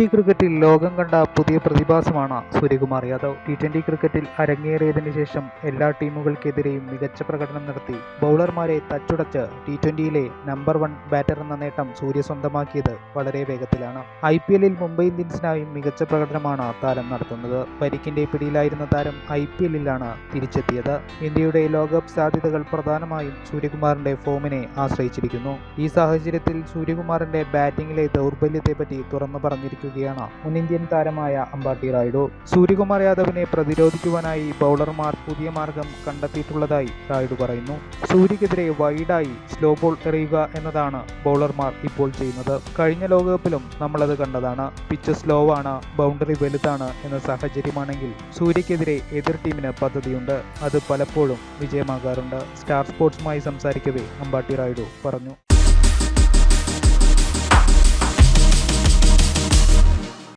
Twenty ക്രിക്കറ്റിൽ ലോകം കണ്ട പുതിയ പ്രതിഭാസമാണ് സൂര്യകുമാർ യാദവ്. ടി ട്വന്റി ക്രിക്കറ്റിൽ അരങ്ങേറിയതിന് ശേഷം എല്ലാ ടീമുകൾക്കെതിരെയും മികച്ച പ്രകടനം നടത്തി. ബൗളർമാരെ തച്ചുടച്ച് ടി ട്വന്റിയിലെ നമ്പർ വൺ ബാറ്റർ എന്ന നേട്ടം സൂര്യ സ്വന്തമാക്കിയത് വളരെ വേഗത്തിലാണ്. ഐ പി എല്ലിൽ മുംബൈ ഇന്ത്യൻസിനായും മികച്ച പ്രകടനമാണ് താരം നടത്തുന്നത്. പരിക്കിന്റെ പിടിയിലായിരുന്ന താരം ഐ പി എല്ലിലാണ് തിരിച്ചെത്തിയത്. ഇന്ത്യയുടെ ലോകകപ്പ് സാധ്യതകൾ പ്രധാനമായും സൂര്യകുമാറിന്റെ ഫോമിനെ ആശ്രയിച്ചിരിക്കുന്നു. ഈ സാഹചര്യത്തിൽ സൂര്യകുമാറിന്റെ ബാറ്റിംഗിലെ ദൗർബല്യത്തെപ്പറ്റി തുറന്നു പറഞ്ഞിരിക്കുകയാണ് മുൻ ഇന്ത്യൻ താരമായ അമ്പാട്ടി റായിഡു സൂര്യകുമാർ യാദവിനെ പ്രതിരോധിക്കുവാനായി ബൗളർമാർ പുതിയ മാർഗം കണ്ടെത്തിയിട്ടുള്ളതായി റായിഡു പറയുന്നു. സൂര്യക്കെതിരെ വൈഡായി സ്ലോ ബോൾ എറിയുക എന്നതാണ് ബൗളർമാർ ഇപ്പോൾ ചെയ്യുന്നത്. കഴിഞ്ഞ ലോകകപ്പിലും നമ്മളത് കണ്ടതാണ്. പിച്ച് സ്ലോ ആണ് ബൗണ്ടറി വലുതാണ് എന്ന സാഹചര്യമാണെങ്കിൽ സൂര്യക്കെതിരെ എതിർ ടീമിന് പദ്ധതിയുണ്ട്. അത് പലപ്പോഴും വിജയമാകാറുണ്ട്. സ്റ്റാർ സ്പോർട്സുമായി സംസാരിക്കവേ അമ്പാട്ടി റായിഡു പറഞ്ഞു.